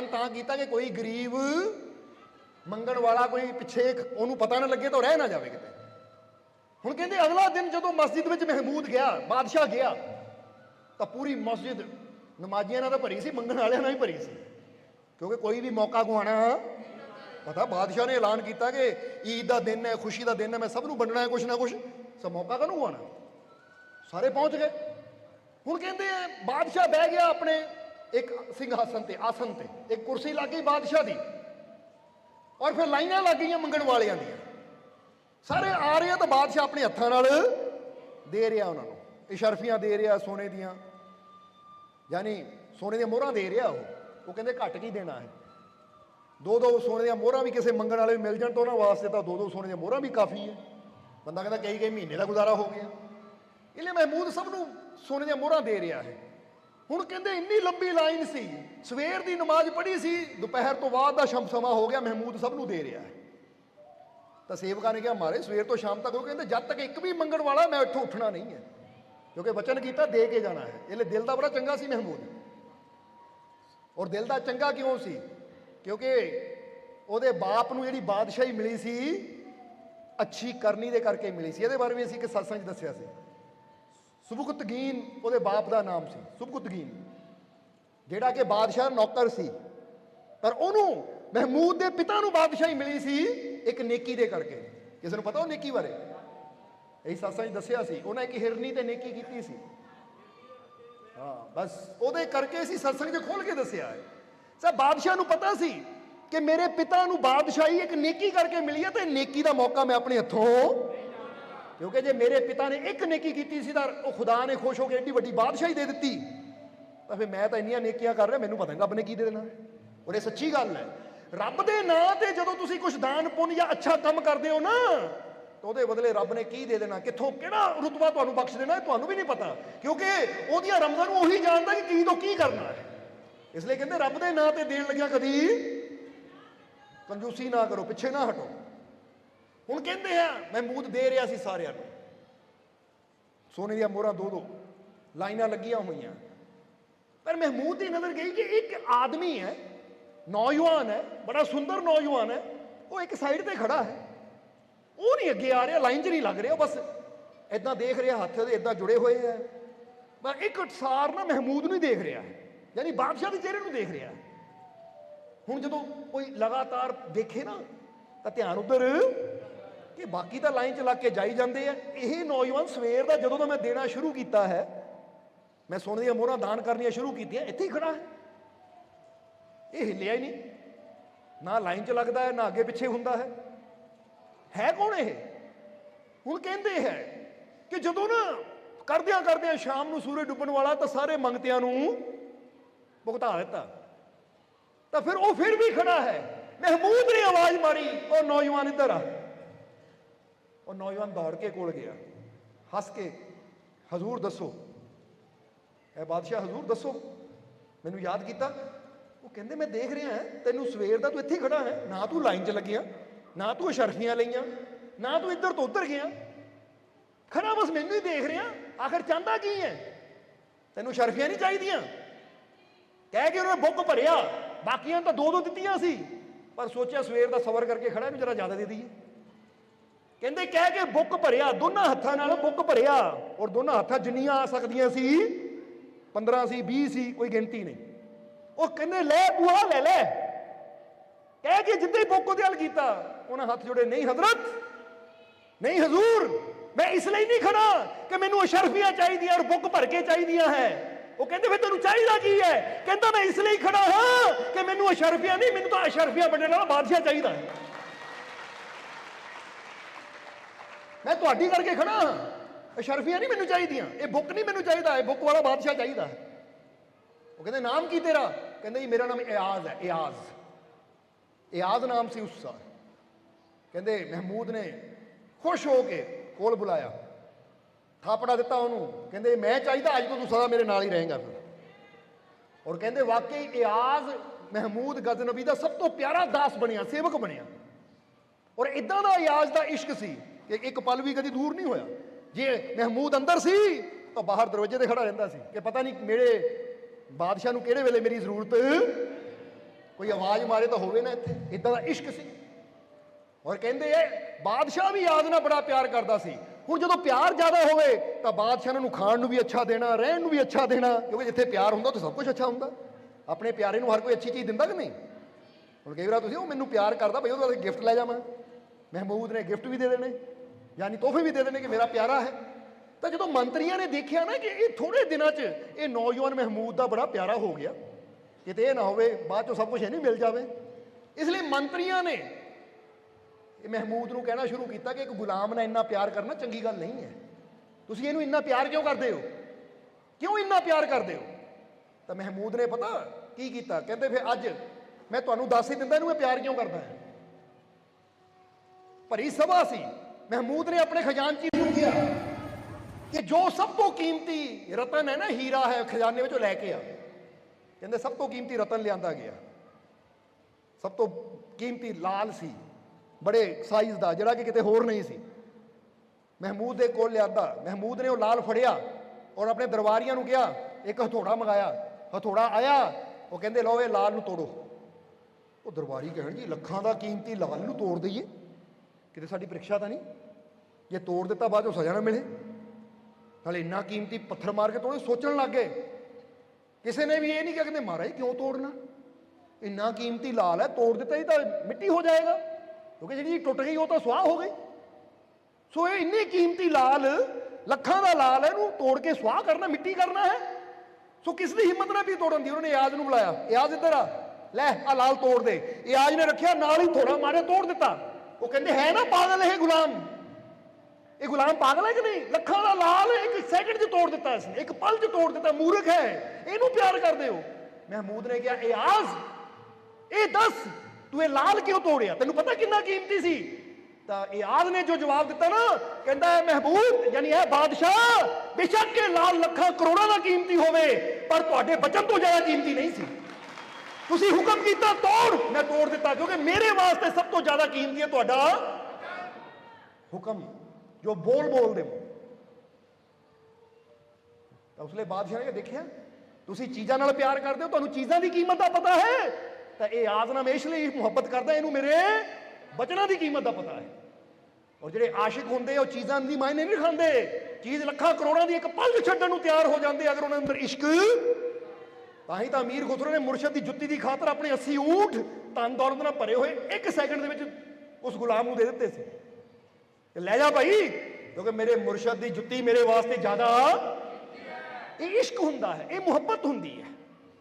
ਐਲਾਨ ਤਾਂ ਕੀਤਾ ਕਿ ਕੋਈ ਗਰੀਬ ਮੰਗਣ ਵਾਲਾ ਕੋਈ ਪਿੱਛੇ ਉਹਨੂੰ ਪਤਾ ਨਾ ਲੱਗੇ ਤਾਂ ਰਹਿ ਨਾ ਜਾਵੇ ਕਿਤੇ। ਹੁਣ ਕਹਿੰਦੇ ਅਗਲਾ ਦਿਨ ਜਦੋਂ ਮਸਜਿਦ ਵਿੱਚ ਮਹਿਮੂਦ ਗਿਆ, ਬਾਦਸ਼ਾਹ ਗਿਆ, ਤਾਂ ਪੂਰੀ ਮਸਜਿਦ ਨਮਾਜ਼ੀਆਂ ਨਾਲ ਤਾਂ ਭਰੀ ਸੀ, ਮੰਗਣ ਵਾਲਿਆਂ ਨਾਲ ਹੀ ਭਰੀ ਸੀ। ਕਿਉਂਕਿ ਕੋਈ ਵੀ ਮੌਕਾ ਗਵਾਣਾ ਪਤਾ ਬਾਦਸ਼ਾਹ ਨੇ ਐਲਾਨ ਕੀਤਾ ਕਿ ਈਦ ਦਾ ਦਿਨ ਹੈ, ਖੁਸ਼ੀ ਦਾ ਦਿਨ ਹੈ, ਮੈਂ ਸਭ ਨੂੰ ਵੰਡਣਾ ਹੈ ਕੁਛ ਨਾ ਕੁਛ, ਸਭ ਮੌਕਾ ਕਾਹਨੂੰ ਗਵਾਣਾ ਸਾਰੇ ਪਹੁੰਚ ਗਏ। ਹੁਣ ਕਹਿੰਦੇ ਬਾਦਸ਼ਾਹ ਬਹਿ ਗਿਆ ਆਪਣੇ ਇੱਕ ਸਿੰਘਾਸਨ ਤੇ ਆਸਨ ਤੇ ਇੱਕ ਕੁਰਸੀ ਲੱਗ ਗਈ ਬਾਦਸ਼ਾਹ ਦੀ ਔਰ ਫਿਰ ਲਾਈਨਾਂ ਲੱਗ ਗਈਆਂ ਮੰਗਣ ਵਾਲਿਆਂ ਦੀਆਂ ਸਾਰੇ ਆ ਰਹੇ ਆ ਤਾਂ ਬਾਦਸ਼ਾਹ ਆਪਣੇ ਹੱਥਾਂ ਨਾਲ ਦੇ ਰਿਹਾ ਉਹਨਾਂ ਨੂੰ ਇਸ਼ਰਫੀਆਂ ਦੇ ਰਿਹਾ ਸੋਨੇ ਦੀਆਂ ਯਾਨੀ ਸੋਨੇ ਦੀਆਂ ਮੋਹਰਾਂ ਦੇ ਰਿਹਾ ਉਹ ਉਹ ਕਹਿੰਦੇ ਘੱਟ ਕੀ ਦੇਣਾ ਹੈ ਦੋ ਦੋ ਸੋਨੇ ਦੀਆਂ ਮੋਹਰਾਂ ਵੀ ਕਿਸੇ ਮੰਗਣ ਵਾਲੇ ਨੂੰ ਮਿਲ ਜਾਣ ਤਾਂ ਉਹਨਾਂ ਵਾਸਤੇ ਤਾਂ ਦੋ ਦੋ ਸੋਨੇ ਦੀਆਂ ਮੋਹਰਾਂ ਵੀ ਕਾਫੀ ਹੈ ਬੰਦਾ ਕਹਿੰਦਾ ਕਈ ਕਈ ਮਹੀਨੇ ਦਾ ਗੁਜ਼ਾਰਾ ਹੋ ਗਿਆ ਇਹਲੇ ਮਹਿਮੂਦ ਸਭ ਨੂੰ ਸੋਨੇ ਦੀਆਂ ਮੋਹਰਾਂ ਦੇ ਰਿਹਾ ਹੈ ਹੁਣ ਕਹਿੰਦੇ ਇੰਨੀ ਲੰਬੀ ਲਾਈਨ ਸੀ। ਸਵੇਰ ਦੀ ਨਮਾਜ਼ ਪੜ੍ਹੀ ਸੀ, ਦੁਪਹਿਰ ਤੋਂ ਬਾਅਦ ਦਾ ਸ਼ਮ ਸਮਾਂ ਹੋ ਗਿਆ, ਮਹਿਮੂਦ ਸਭ ਨੂੰ ਦੇ ਰਿਹਾ ਹੈ। ਤਾਂ ਸੇਵਕਾਂ ਨੇ ਕਿਹਾ, ਮਾਰੇ, ਸਵੇਰ ਤੋਂ ਸ਼ਾਮ ਤੱਕ ਉਹ ਕਹਿੰਦੇ, ਜਦ ਤੱਕ ਇੱਕ ਵੀ ਮੰਗਣ ਵਾਲਾ ਮੈਂ ਇੱਥੋਂ ਉੱਠਣਾ ਨਹੀਂ ਹੈ। ਕਿਉਂਕਿ ਵਚਨ ਕੀਤਾ, ਦੇ ਕੇ ਜਾਣਾ ਹੈ। ਇਹਲੇ ਦਿਲ ਦਾ ਬੜਾ ਚੰਗਾ ਸੀ ਮਹਿਮੂਦ। ਔਰ ਦਿਲ ਦਾ ਚੰਗਾ ਕਿਉਂ ਸੀ? ਕਿਉਂਕਿ ਉਹਦੇ ਬਾਪ ਨੂੰ ਜਿਹੜੀ ਬਾਦਸ਼ਾਹੀ ਮਿਲੀ ਸੀ, ਅੱਛੀ ਕਰਨੀ ਦੇ ਕਰਕੇ ਮਿਲੀ ਸੀ। ਇਹਦੇ ਬਾਰੇ ਵੀ ਅਸੀਂ ਇੱਕ ਸਤਸੰਗ 'ਚ ਦੱਸਿਆ ਸੀ। ਸੁਬਕਤਗੀਨ, ਉਹਦੇ ਬਾਪ ਦਾ ਨਾਮ ਸੀ, ਸੁਬਕਤਗੀਨ। ਜਿਹੜਾ ਕਿ ਬਾਦਸ਼ਾਹ ਨੌਕਰ ਸੀ। ਪਰ ਉਹਨੂੰ ਮਹਿਮੂਦ ਦੇ ਪਿਤਾ ਨੂੰ ਬਾਦਸ਼ਾਹੀ ਮਿਲੀ ਸੀ, ਇੱਕ ਨੇਕੀ ਦੇ ਕਰਕੇ। ਕਿਸੇ ਨੂੰ ਪਤਾ ਉਹ ਨੇਕੀ ਬਾਰੇ? ਇਹ ਸਤਸੰਗ 'ਚ ਦੱਸਿਆ ਸੀ, ਉਹਨਾਂ ਇੱਕ ਹਿਰਨੀ ਤੇ ਨੇਕੀ ਕੀਤੀ ਸੀ। ਹਾਂ, ਬਸ ਉਹਦੇ ਕਰਕੇ ਅਸੀਂ ਸਤਸੰਗ 'ਚ ਖੋਲ ਕੇ ਦੱਸਿਆ ਹੈ। ਸਾ ਬਾਦਸ਼ਾਹ ਨੂੰ ਪਤਾ ਸੀ ਕਿ ਮੇਰੇ ਪਿਤਾ ਨੂੰ ਬਾਦਸ਼ਾਹੀ ਇੱਕ ਨੇਕੀ ਕਰਕੇ ਮਿਲੀ ਹੈ ਤੇ ਨੇਕੀ ਦਾ ਮੌਕਾ ਮੈਂ ਆਪਣੇ ਹੱਥੋਂ ਕਿਉਂਕਿ ਜੇ ਮੇਰੇ ਪਿਤਾ ਨੇ ਇੱਕ ਨੇਕੀ ਕੀਤੀ ਸੀ ਤਾਂ ਉਹ ਖੁਦਾ ਨੇ ਖੁਸ਼ ਹੋ ਕੇ ਐਡੀ ਵੱਡੀ ਬਾਦਸ਼ਾਹੀ ਦੇ ਦਿੱਤੀ। ਤਾਂ ਫਿਰ ਮੈਂ ਤਾਂ ਇੰਨੀਆਂ ਨੇਕੀਆਂ ਕਰ ਰਿਹਾ, ਮੈਨੂੰ ਪਤਾ ਨਹੀਂ ਰੱਬ ਨੇ ਕੀ ਦੇ ਦੇਣਾ। ਔਰ ਇਹ ਸੱਚੀ ਗੱਲ ਹੈ। ਰੱਬ ਦੇ ਨਾਂ ਤੇ ਜਦੋਂ ਤੁਸੀਂ ਕੁਝ ਦਾਨ, ਪੁੰਨ ਜਾਂ ਅੱਛਾ ਕੰਮ ਕਰਦੇ ਹੋ ਨਾ, ਤਾਂ ਉਹਦੇ ਬਦਲੇ ਰੱਬ ਨੇ ਕੀ ਦੇ ਦੇਣਾ? ਕਿੱਥੋਂ, ਕਿਹੜਾ ਰੁਤਬਾ ਤੁਹਾਨੂੰ ਬਖਸ਼ ਦੇਣਾ ਇਹ ਤੁਹਾਨੂੰ ਵੀ ਨਹੀਂ ਪਤਾ। ਕਿਉਂਕਿ ਉਹਦੀਆਂ ਰਮਜ਼ਾਂ ਨੂੰ ਉਹੀ ਜਾਣਦਾ ਕਿ ਕੀ ਤੋਂ ਕੀ ਕਰਨਾ ਹੈ। ਇਸ ਲਈ ਕਹਿੰਦੇ ਰੱਬ ਦੇ ਨਾਂ ਤੇ ਦੇਣ ਲੱਗਿਆ ਕਦੀ ਕੰਜੂਸੀ ਨਾ ਕਰੋ, ਪਿੱਛੇ ਨਾ ਹਟੋ। ਹੁਣ ਕਹਿੰਦੇ ਆ ਮਹਿਮੂਦ ਦੇ ਰਿਹਾ ਸੀ ਸਾਰਿਆਂ ਨੂੰ। ਸੋਨੇ ਦੀਆਂ ਮੋਹਰਾਂ ਦੋ ਦੋ, ਲਾਈਨਾਂ ਲੱਗੀਆਂ ਹੋਈਆਂ। ਪਰ ਮਹਿਮੂਦ ਦੀ ਨਜ਼ਰ ਗਈ ਕਿ ਇੱਕ ਆਦਮੀ ਹੈ, ਨੌਜਵਾਨ ਹੈ, ਬੜਾ ਸੁੰਦਰ ਨੌਜਵਾਨ ਹੈ, ਉਹ ਇੱਕ ਸਾਈਡ ਤੇ ਖੜਾ ਹੈ। ਉਹ ਨਹੀਂ ਅੱਗੇ ਆ ਰਿਹਾ, ਲਾਈਨ 'ਚ ਨਹੀਂ ਲੱਗ ਰਿਹਾ, ਉਹ ਬਸ ਇਦਾਂ ਦੇਖ ਰਿਹਾ, ਹੱਥ ਉਹਦੇ ਇਦਾਂ ਜੁੜੇ ਹੋਏ ਹੈ ਪਰ ਇੱਕ ਸਾਰ ਨਾ ਮਹਿਮੂਦ ਨੂੰ ਹੀ ਦੇਖ ਰਿਹਾ ਹੈ, ਯਾਨੀ ਬਾਦਸ਼ਾਹ ਦੇ ਚਿਹਰੇ ਨੂੰ ਦੇਖ ਰਿਹਾ ਹੈ। ਹੁਣ ਜਦੋਂ ਕੋਈ ਲਗਾਤਾਰ ਦੇਖੇ ਨਾ, ਤਾਂ ਧਿਆਨ ਉਧਰ। ਕਿ ਬਾਕੀ ਤਾਂ ਲਾਈਨ ਚ ਲੱਗ ਕੇ ਜਾਈ ਜਾਂਦੇ ਆ। ਇਹ ਨੌਜਵਾਨ ਸਵੇਰ ਦਾ ਜਦੋਂ ਦਾ ਮੈਂ ਦੇਣਾ ਸ਼ੁਰੂ ਕੀਤਾ ਹੈ, ਮੈਂ ਸੋਨੇ ਦੀਆਂ ਮੋਹਰਾਂ ਦਾਨ ਕਰਨੀਆਂ ਸ਼ੁਰੂ ਕੀਤੀਆਂ, ਇੱਥੇ ਹੀ ਖੜਾ ਹੈ। ਇਹ ਹਿੱਲਿਆ ਹੀ ਨਹੀਂ। ਨਾ ਲਾਈਨ ਚ ਲੱਗਦਾ ਹੈ, ਨਾ ਅੱਗੇ ਪਿੱਛੇ ਹੁੰਦਾ ਹੈ। ਹੈ ਕੌਣ ਇਹ? ਹੁਣ ਕਹਿੰਦੇ ਹੈ ਕਿ ਜਦੋਂ ਨਾ ਕਰਦਿਆਂ ਕਰਦਿਆਂ ਸ਼ਾਮ ਨੂੰ ਸੂਰਜ ਡੁੱਬਣ ਵਾਲਾ ਤਾਂ ਸਾਰੇ ਮੰਗਤਿਆਂ ਨੂੰ ਭੁਗਤਾ ਦਿੱਤਾ। ਤਾਂ ਫਿਰ ਉਹ ਫਿਰ ਵੀ ਖੜਾ ਹੈ। ਮਹਿਮੂਦ ਨੇ ਆਵਾਜ਼ ਮਾਰੀ ਉਹ ਨੌਜਵਾਨ ਇੱਧਰ ਆ। ਉਹ ਨੌਜਵਾਨ ਦੌੜ ਕੇ ਕੋਲ ਗਿਆ। ਹੱਸ ਕੇ, ਹਜ਼ੂਰ ਦੱਸੋ। ਇਹ ਬਾਦਸ਼ਾਹ, ਹਜ਼ੂਰ ਦੱਸੋ। ਮੈਨੂੰ ਯਾਦ ਕੀਤਾ। ਉਹ ਕਹਿੰਦੇ, ਮੈਂ ਦੇਖ ਰਿਹਾ ਹਾਂ, ਤੈਨੂੰ ਸਵੇਰ ਦਾ ਤੂੰ ਇੱਥੇ ਹੀ ਖੜਾ ਹੈ। ਨਾ ਤੂੰ ਲਾਈਨ 'ਚ ਲੱਗਿਆ, ਨਾ ਤੂੰ ਸ਼ਰਫੀਆਂ ਲਈਆਂ, ਨਾ ਤੂੰ ਇੱਧਰ ਤੋਂ ਉੱਧਰ ਗਿਆ। ਖੜਾ ਬਸ, ਮੈਨੂੰ ਹੀ ਦੇਖ ਰਿਹਾ। ਆਖਰ ਚਾਹੁੰਦਾ ਕੀ ਹੈ? ਤੈਨੂੰ ਸ਼ਰਫੀਆਂ ਨਹੀਂ ਚਾਹੀਦੀਆਂ? ਕਹਿ ਕੇ ਉਹਨੇ ਬੁੱਕ ਭਰਿਆ। ਬਾਕੀਆਂ ਤਾਂ ਦੋ ਦੋ ਦਿੱਤੀਆਂ ਸੀ। ਪਰ ਸੋਚਿਆ ਸਵੇਰ ਦਾ ਸਬਰ ਕਰਕੇ ਖੜਾ ਇਹਨੂੰ ਜਰਾ ਜ਼ਿਆਦਾ ਦੇ ਦਈਏ। ਕਹਿੰਦੇ ਕਹਿ ਕੇ ਬੁੱਕ ਭਰਿਆ, ਦੋਨਾਂ ਹੱਥਾਂ ਨਾਲ ਬੁੱਕ ਭਰਿਆ। ਔਰ ਦੋਨਾਂ ਹੱਥਾਂ ਜਿੰਨੀਆਂ ਆ ਸਕਦੀਆਂ ਸੀ 15 ਸੀ 20 ਸੀ, ਕੋਈ ਗਿਣਤੀ ਨਹੀਂ। ਉਹ ਕਹਿੰਦੇ, ਲੈ ਬੂਹਾ ਲੈ ਲੈ। ਕਹਿ ਕੇ ਜਿੱਦੇ ਬੁੱਕ ਉਹਦੇ ਹੱਲ ਕੀਤਾ, ਉਹਨਾਂ ਹੱਥ ਜੋੜੇ, ਨਹੀਂ ਹਜ਼ਰਤ, ਨਹੀਂ ਹਜ਼ੂਰ, ਮੈਂ ਇਸ ਲਈ ਨਹੀਂ ਖੜਾ ਕਿ ਮੈਨੂੰ ਅਸ਼ਰਫੀਆਂ ਚਾਹੀਦੀਆਂ ਔਰ ਬੁੱਕ ਭਰ ਕੇ ਚਾਹੀਦੀਆਂ ਹੈ। ਉਹ ਕਹਿੰਦੇ, ਫਿਰ ਤੈਨੂੰ ਚਾਹੀਦਾ ਕੀ ਹੈ? ਕਹਿੰਦਾ, ਮੈਂ ਇਸ ਲਈ ਖੜਾ ਹਾਂ ਕਿ ਮੈਨੂੰ ਅਸ਼ਰਫੀਆਂ ਨਹੀਂ, ਮੈਨੂੰ ਤਾਂ ਅਸ਼ਰਫੀਆਂ ਬਣਨ ਵਾਲਾ ਬਾਦਸ਼ਾਹ ਚਾਹੀਦਾ ਹੈ। ਮੈਂ ਤੁਹਾਡੀ ਕਰਕੇ ਖੜਾ ਹਾਂ। ਇਹ ਸ਼ਰਫੀਆਂ ਨਹੀਂ ਮੈਨੂੰ ਚਾਹੀਦੀਆਂ। ਇਹ ਬੁੱਕ ਨਹੀਂ ਮੈਨੂੰ ਚਾਹੀਦਾ। ਇਹ ਬੁੱਕ ਵਾਲਾ ਬਾਦਸ਼ਾਹ ਚਾਹੀਦਾ। ਉਹ ਕਹਿੰਦੇ, ਨਾਮ ਕੀ ਤੇਰਾ? ਕਹਿੰਦੇ, ਜੀ, ਮੇਰਾ ਨਾਮ ਇਆਜ਼ ਹੈ, ਇਆਜ਼। ਇਆਜ਼ ਨਾਮ ਸੀ ਉਸ ਸਾਲ ਕਹਿੰਦੇ, ਮਹਿਮੂਦ ਨੇ ਖੁਸ਼ ਹੋ ਕੇ ਕੋਲ ਬੁਲਾਇਆ। ਥਾਪੜਾ ਦਿੱਤਾ ਉਹਨੂੰ। ਕਹਿੰਦੇ, ਮੈਂ ਚਾਹੀਦਾ, ਅੱਜ ਤੋਂ ਤੂੰ ਸਦਾ ਮੇਰੇ ਨਾਲ ਹੀ ਰਹੇਗਾ ਫਿਰ। ਔਰ ਕਹਿੰਦੇ, ਵਾਕਈ ਇਆਜ਼ ਮਹਿਮੂਦ ਗਜ਼ਨਬੀ ਦਾ ਸਭ ਤੋਂ ਪਿਆਰਾ ਦਾਸ ਬਣਿਆ, ਸੇਵਕ ਬਣਿਆ। ਔਰ ਇਦਾਂ ਦਾ ਇਆਜ਼ ਦਾ ਇਸ਼ਕ ਸੀ। ਇੱਕ ਪਲ ਵੀ ਕਦੀ ਦੂਰ ਨਹੀਂ ਹੋਇਆ। ਜੇ ਮਹਿਮੂਦ ਅੰਦਰ ਸੀ, ਤਾਂ ਬਾਹਰ ਦਰਵਾਜ਼ੇ ਤੇ ਖੜਾ ਰਹਿੰਦਾ ਸੀ। ਕਿ ਪਤਾ ਨਹੀਂ ਮੇਰੇ ਬਾਦਸ਼ਾਹ ਨੂੰ ਕਿਹੜੇ ਵੇਲੇ ਮੇਰੀ ਜ਼ਰੂਰਤ ਕੋਈ ਆਵਾਜ਼ ਮਾਰੇ ਤਾਂ ਹੋਵੇ ਨਾ ਇੱਥੇ। ਇਦਾਂ ਦਾ ਇਸ਼ਕ ਸੀ। ਔਰ ਕਹਿੰਦੇ ਐ, ਬਾਦਸ਼ਾਹ ਵੀ ਯਾਦ ਨਾਲ ਬੜਾ ਪਿਆਰ ਕਰਦਾ ਸੀ। ਹੁਣ ਜਦੋਂ ਪਿਆਰ ਜ਼ਿਆਦਾ ਹੋਵੇ, ਤਾਂ ਬਾਦਸ਼ਾਹ ਨੂੰ ਖਾਣ ਨੂੰ ਵੀ ਅੱਛਾ ਦੇਣਾ, ਰਹਿਣ ਨੂੰ ਵੀ ਅੱਛਾ ਦੇਣਾ। ਕਿਉਂਕਿ ਜਿੱਥੇ ਪਿਆਰ ਹੁੰਦਾ, ਉੱਥੇ ਸਭ ਕੁਝ ਅੱਛਾ ਹੁੰਦਾ। ਆਪਣੇ ਪਿਆਰੇ ਨੂੰ ਹਰ ਕੋਈ ਅੱਛੀ ਚੀਜ਼ ਦਿੰਦਾ ਕਿ ਨਹੀਂ? ਹੁਣ ਕਈ ਵਾਰ ਤੁਸੀਂ ਉਹ ਮੈਨੂੰ ਪਿਆਰ ਕਰਦਾ, ਭਈ ਉਹਦਾ ਗਿਫਟ ਲੈ ਜਾਵਾਂ। ਮਹਿਮੂਦ ਨੇ ਗਿਫਟ ਵੀ ਦੇ ਦੇਣੇ। ਯਾਨੀ ਤੋਹਫੇ ਵੀ ਦੇ ਦੇਣੇ ਕਿ ਮੇਰਾ ਪਿਆਰਾ ਹੈ। ਤਾਂ ਜਦੋਂ ਮੰਤਰੀਆਂ ਨੇ ਦੇਖਿਆ ਨਾ ਕਿ ਇਹ ਥੋੜੇ ਦਿਨਾਂ 'ਚ ਇਹ ਨੌਜਵਾਨ ਮਹਿਮੂਦ ਦਾ ਬੜਾ ਪਿਆਰਾ ਹੋ ਗਿਆ, ਕਿਤੇ ਇਹ ਨਾ ਹੋਵੇ, ਬਾਅਦ 'ਚੋਂ ਸਭ ਕੁਝ ਇਹ ਨਹੀਂ ਮਿਲ ਜਾਵੇ। ਇਸ ਲਈ ਮੰਤਰੀਆਂ ਨੇ ਇਹ ਮਹਿਮੂਦ ਨੂੰ ਕਹਿਣਾ ਸ਼ੁਰੂ ਕੀਤਾ ਕਿ ਇੱਕ ਗੁਲਾਮ ਨਾਲ ਇੰਨਾ ਪਿਆਰ ਕਰਨਾ ਚੰਗੀ ਗੱਲ ਨਹੀਂ ਹੈ। ਤੁਸੀਂ ਇਹਨੂੰ ਇੰਨਾ ਪਿਆਰ ਕਿਉਂ ਕਰਦੇ ਹੋ? ਕਿਉਂ ਇੰਨਾ ਪਿਆਰ ਕਰਦੇ ਹੋ? ਤਾਂ ਮਹਿਮੂਦ ਨੇ ਪਤਾ ਕੀ ਕੀਤਾ? ਕਹਿੰਦੇ ਫਿਰ ਅੱਜ ਮੈਂ ਤੁਹਾਨੂੰ ਦੱਸ ਹੀ ਦਿੰਦਾ ਇਹਨੂੰ ਇਹ ਪਿਆਰ ਕਿਉਂ ਕਰਦਾ ਭਰੀ ਸਭਾ ਸੀ। ਮਹਿਮੂਦ ਨੇ ਆਪਣੇ ਖਜ਼ਾਨਚੀ ਨੂੰ ਕਿਹਾ ਕਿ ਜੋ ਸਭ ਤੋਂ ਕੀਮਤੀ ਰਤਨ ਹੈ ਨਾ ਹੀਰਾ ਹੈ ਖਜ਼ਾਨੇ ਵਿੱਚੋਂ ਲੈ ਕੇ ਆ ਕਹਿੰਦੇ ਸਭ ਤੋਂ ਕੀਮਤੀ ਰਤਨ ਲਿਆਂਦਾ ਗਿਆ ਸਭ ਤੋਂ ਕੀਮਤੀ ਲਾਲ ਸੀ ਬੜੇ ਸਾਈਜ਼ ਦਾ ਜਿਹੜਾ ਕਿ ਕਿਤੇ ਹੋਰ ਨਹੀਂ ਸੀ ਮਹਿਮੂਦ ਦੇ ਕੋਲ ਲਿਆਂਦਾ ਮਹਿਮੂਦ ਨੇ ਉਹ ਲਾਲ ਫੜਿਆ ਔਰ ਆਪਣੇ ਦਰਬਾਰੀਆਂ ਨੂੰ ਕਿਹਾ ਇੱਕ ਹਥੋੜਾ ਮੰਗਾਇਆ ਹਥੋੜਾ ਆਇਆ ਉਹ ਕਹਿੰਦੇ ਲਓ ਇਹ ਲਾਲ ਨੂੰ ਤੋੜੋ ਉਹ ਦਰਬਾਰੀ ਕਹਿਣ ਜੀ ਲੱਖਾਂ ਦਾ ਕੀਮਤੀ ਲਾਲ ਨੂੰ ਤੋੜ ਦਈਏ ਕਿਤੇ ਸਾਡੀ ਪ੍ਰੀਖਿਆ ਤਾਂ ਨਹੀਂ? ਜੇ ਤੋੜ ਦਿੱਤਾ ਬਾਅਦ ਚੋਂ ਸਜ਼ਾ ਨਾ ਮਿਲੇ। ਨਾਲੇ ਇੰਨਾ ਕੀਮਤੀ ਪੱਥਰ ਮਾਰ ਕੇ ਤੋੜੇ ਸੋਚਣ ਲੱਗ ਗਏ। ਕਿਸੇ ਨੇ ਵੀ ਇਹ ਨਹੀਂ ਕਿਹਾ ਕਹਿੰਦੇ ਮਹਾਰਾਜ ਕਿਉਂ ਤੋੜਨਾ? ਇੰਨਾ ਕੀਮਤੀ ਲਾਲ ਹੈ, ਤੋੜ ਦਿੱਤਾ ਹੀ ਤਾਂ ਮਿੱਟੀ ਹੋ ਜਾਏਗਾ। ਕਿਉਂਕਿ ਜਿਹੜੀ ਟੁੱਟ ਗਈ, ਉਹ ਤਾਂ ਸੁਆਹ ਹੋ ਗਈ। ਸੋ ਇਹ ਇੰਨੀ ਕੀਮਤੀ ਲਾਲ, ਲੱਖਾਂ ਦਾ ਲਾਲ ਹੈ, ਇਹਨੂੰ ਤੋੜ ਕੇ ਸੁਆਹ ਕਰਨਾ, ਮਿੱਟੀ ਕਰਨਾ ਹੈ। ਸੋ ਕਿਸ ਦੀ ਹਿੰਮਤ ਨਾ ਵੀ ਤੋੜਨ ਦੀ? ਉਹਨਾਂ ਨੇ ਇਆਜ਼ ਨੂੰ ਬੁਲਾਇਆ। ਇਆਜ਼ ਇੱਧਰ ਆ। ਲੈ ਆ ਲਾਲ ਤੋੜ ਦੇ। ਇਆਜ਼ ਨੇ ਰੱਖਿਆ, ਨਾਲ ਹੀ ਥੋੜਾ ਮਾਰੇ ਤੋੜ ਦਿੱਤਾ। ਉਹ ਕਹਿੰਦੇ ਹੈ ਨਾ ਪਾਗਲ ਇਹ ਗੁਲਾਮ? ਇਹ ਗੁਲਾਮ ਪਾਗਲ ਹੈ ਕਿ ਨਹੀਂ? ਲੱਖਾਂ ਦਾ ਲਾਲ ਇੱਕ ਸੈਕਿੰਡ 'ਚ ਤੋੜ ਦਿੱਤਾ ਇਸਨੇ ਇੱਕ ਪਲ 'ਚ ਤੋੜ ਦਿੱਤਾ, ਮੂਰਖ ਹੈ। ਇਹਨੂੰ ਪਿਆਰ ਕਰਦੇ ਹੋ। ਮਹਿਮੂਦ ਨੇ ਕਿਹਾ ਇਆਜ਼ ਇਹ ਦੱਸ, ਤੂੰ ਇਹ ਲਾਲ ਕਿਉਂ ਤੋੜਿਆ? ਤੈਨੂੰ ਪਤਾ ਕਿੰਨਾ ਕੀਮਤੀ ਸੀ? ਤਾਂ ਇਹ ਆਜ਼ ਨੇ ਜੋ ਜਵਾਬ ਦਿੱਤਾ ਨਾ, ਕਹਿੰਦਾ ਹੈ ਮਹਿਬੂਬ ਯਾਨੀ ਇਹ ਬਾਦਸ਼ਾਹ, ਬੇਸ਼ੱਕ ਇਹ ਲਾਲ ਲੱਖਾਂ ਕਰੋੜਾਂ ਦਾ ਕੀਮਤੀ ਹੋਵੇ, ਪਰ ਤੁਹਾਡੇ ਬਚਨ ਤੋਂ ਜ਼ਿਆਦਾ ਕੀਮਤੀ ਨਹੀਂ ਸੀ। ਤੁਸੀਂ ਹੁਕਮ ਕੀਤਾ, ਤੋੜ। ਮੈਂ ਤੋੜ ਦਿੱਤਾ, ਕਿਉਂਕਿ ਮੇਰੇ ਵਾਸਤੇ ਸਭ ਤੋਂ ਜ਼ਿਆਦਾ ਕੀਮਤੀ ਹੈ ਤੁਹਾਡਾ ਹੁਕਮ, ਜੋ ਬੋਲ ਬੋਲਦੇ ਹੋ ਤਾਂ ਉਸਲੇ ਬਾਦਸ਼ਾਹ ਨੇ ਦੇਖਿਆ, ਤੁਸੀਂ ਚੀਜ਼ਾਂ ਨਾਲ ਪਿਆਰ ਕਰਦੇ ਹੋ, ਤੁਹਾਨੂੰ ਚੀਜ਼ਾਂ ਦੀ ਕੀਮਤ ਦਾ ਪਤਾ ਹੈ। ਤਾਂ ਇਹ ਆਜ਼ਨਮ ਇਸ ਲਈ ਮੁਹੱਬਤ ਕਰਦਾ, ਇਹਨੂੰ ਮੇਰੇ ਬਚਨਾਂ ਦੀ ਕੀਮਤ ਦਾ ਪਤਾ ਹੈ। ਔਰ ਜਿਹੜੇ ਆਸ਼ਿਕ ਹੁੰਦੇ, ਉਹ ਚੀਜ਼ਾਂ ਦੀ ਮਾਇਨੇ ਨਹੀਂ ਖਾਂਦੇ ਚੀਜ਼ ਲੱਖਾਂ ਕਰੋੜਾਂ ਦੀ ਇੱਕ ਪਲ ਛੱਡਣ ਨੂੰ ਤਿਆਰ ਹੋ ਜਾਂਦੇ, ਅਗਰ ਉਹਨਾਂ ਅੰਦਰ ਇਸ਼ਕ ਤਾਂ ਹੀ ਤਾਂ ਅਮੀਰ ਖੁਸਰੋ ਨੇ ਮੁਰਸ਼ਦ ਦੀ ਜੁੱਤੀ ਦੀ ਖਾਤਰ ਆਪਣੇ 80 ਊਠ ਤਨ ਦੌਲਤ ਨਾਲ ਭਰੇ ਹੋਏ ਇੱਕ ਸੈਕਿੰਡ ਦੇ ਵਿੱਚ ਉਸ ਗੁਲਾਮ ਨੂੰ ਦੇ ਦਿੱਤੇ ਸੀ। ਤੇ ਲੈ ਜਾ ਭਾਈ, ਕਿਉਂਕਿ ਮੇਰੇ ਮੁਰਸ਼ਦ ਦੀ ਜੁੱਤੀ ਮੇਰੇ ਵਾਸਤੇ ਜ਼ਿਆਦਾ ਇਹ ਇਸ਼ਕ ਹੁੰਦਾ ਹੈ, ਇਹ ਮੁਹੱਬਤ ਹੁੰਦੀ ਹੈ,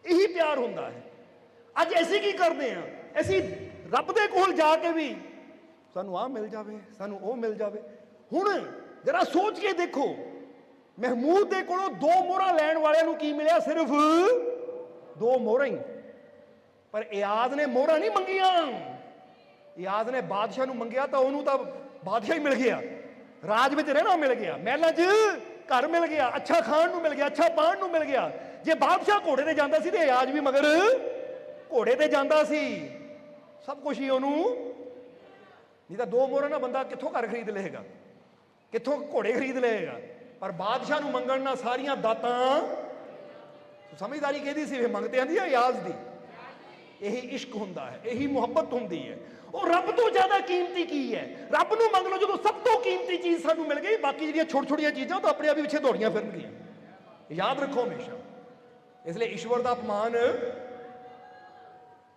ਇਹੀ ਪਿਆਰ ਹੁੰਦਾ ਹੈ। ਅੱਜ ਅਸੀਂ ਕੀ ਕਰਦੇ ਆ ਅਸੀਂ ਰੱਬ ਦੇ ਕੋਲ ਜਾ ਕੇ ਵੀ ਸਾਨੂੰ ਆਹ ਮਿਲ ਜਾਵੇ, ਸਾਨੂੰ ਉਹ ਮਿਲ ਜਾਵੇ। ਹੁਣ ਜਰਾ ਸੋਚ ਕੇ ਦੇਖੋ, ਮਹਿਮੂਦ ਦੇ ਕੋਲੋਂ ਦੋ ਮੋਹਰਾਂ ਲੈਣ ਵਾਲਿਆਂ ਨੂੰ ਕੀ ਮਿਲਿਆ? ਸਿਰਫ ਦੋ ਮੋਹਰਾਂ ਹੀ। ਪਰ ਇਆਜ਼ ਨੇ ਮੋਹਰਾਂ ਨਹੀਂ ਮੰਗੀਆਂ। ਇਆਜ਼ ਨੇ ਬਾਦਸ਼ਾਹ ਨੂੰ ਮੰਗਿਆ ਤਾਂ ਉਹਨੂੰ ਤਾਂ ਬਾਦਸ਼ਾਹ ਹੀ ਮਿਲ ਗਿਆ। ਰਾਜ ਵਿੱਚ ਰਹਿਣਾ ਮਿਲ ਗਿਆ। ਮਹਿਲਾਂ 'ਚ ਘਰ ਮਿਲ ਗਿਆ। ਅੱਛਾ ਖਾਣ ਨੂੰ ਮਿਲ ਗਿਆ, ਅੱਛਾ ਪਾਣ ਨੂੰ ਮਿਲ ਗਿਆ। ਜੇ ਬਾਦਸ਼ਾਹ ਘੋੜੇ ਤੇ ਜਾਂਦਾ ਸੀ ਤੇ ਇਆਜ਼ ਵੀ ਮਗਰ ਘੋੜੇ ਤੇ ਜਾਂਦਾ ਸੀ। ਸਭ ਕੁਝ ਹੀ ਉਹਨੂੰ ਨਹੀਂ ਤਾਂ ਦੋ ਮੋਹਰਾਂ ਨਾਲ ਬੰਦਾ ਕਿੱਥੋਂ ਘਰ ਖਰੀਦ ਲਏਗਾ? ਕਿੱਥੋਂ ਘੋੜੇ ਖਰੀਦ ਲਏਗਾ? ਪਰ ਬਾਦਸ਼ਾਹ ਨੂੰ ਮੰਗਣ ਨਾਲ ਸਾਰੀਆਂ ਦਾਤਾਂ ਸਮਝਦਾਰੀ ਕਿਹਦੀ ਸੀ? ਇਹ ਮੰਗਤੇ ਆਂਦੀ ਆ ਇਆਜ਼ ਦੀ? ਇਹੀ ਇਸ਼ਕ ਹੁੰਦਾ ਹੈ, ਇਹੀ ਮੁਹੱਬਤ ਹੁੰਦੀ ਹੈ। ਉਹ ਰੱਬ ਤੋਂ ਜ਼ਿਆਦਾ ਕੀਮਤੀ ਕੀ ਹੈ? ਰੱਬ ਨੂੰ ਮੰਗ ਲਓ, ਜਦੋਂ ਸਭ ਤੋਂ ਕੀਮਤੀ ਚੀਜ਼ ਸਾਨੂੰ ਮਿਲ ਗਈ, ਬਾਕੀ ਜਿਹੜੀਆਂ ਛੋਟ ਛੋਟੀਆਂ ਚੀਜ਼ਾਂ, ਉਹ ਤਾਂ ਆਪਣੇ ਆਪ ਹੀ ਪਿੱਛੇ ਦੌੜੀਆਂ ਫਿਰਨਗੀਆਂ। ਯਾਦ ਰੱਖੋ ਹਮੇਸ਼ਾ। ਇਸ ਲਈ ਈਸ਼ਵਰ ਦਾ ਅਪਮਾਨ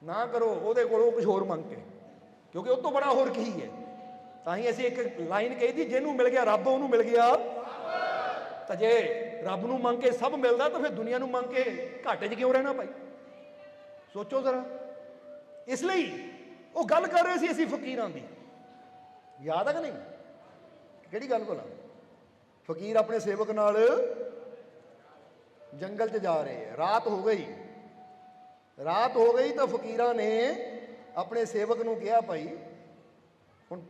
ਨਾ ਕਰੋ, ਉਹਦੇ ਕੋਲੋਂ ਕੁਝ ਹੋਰ ਮੰਗ ਕੇ। ਕਿਉਂਕਿ ਉਹ ਤੋਂ ਬੜਾ ਹੋਰ ਕੀ ਹੈ? ਤਾਂ ਹੀ ਅਸੀਂ ਇੱਕ ਲਾਈਨ ਕਹੀ ਦੀ, ਜਿਹਨੂੰ ਮਿਲ ਗਿਆ ਰੱਬ, ਉਹਨੂੰ ਮਿਲ ਗਿਆ। ਤਾਂ ਜੇ ਰੱਬ ਨੂੰ ਮੰਗ ਕੇ ਸਭ ਮਿਲਦਾ ਤਾਂ ਫਿਰ ਦੁਨੀਆ ਨੂੰ ਮੰਗ ਕੇ ਘਾਟੇ 'ਚ ਕਿਉਂ ਰਹਿਣਾ ਭਾਈ? ਸੋਚੋ ਜ਼ਰਾ। ਇਸ ਲਈ ਉਹ ਗੱਲ ਕਰ ਰਹੇ ਸੀ ਅਸੀਂ ਫਕੀਰਾਂ ਦੀ। ਯਾਦ ਆ ਕਿ ਨਹੀਂ? ਕਿਹੜੀ ਗੱਲ ਭਲਾ? ਫਕੀਰ ਆਪਣੇ ਸੇਵਕ ਨਾਲ ਜੰਗਲ 'ਚ ਜਾ ਰਹੇ ਹੈ ਰਾਤ ਹੋ ਗਈ। ਰਾਤ ਹੋ ਗਈ ਤਾਂ ਫਕੀਰਾਂ ਨੇ ਆਪਣੇ ਸੇਵਕ ਨੂੰ ਕਿਹਾ, ਭਾਈ, ਹੁਣ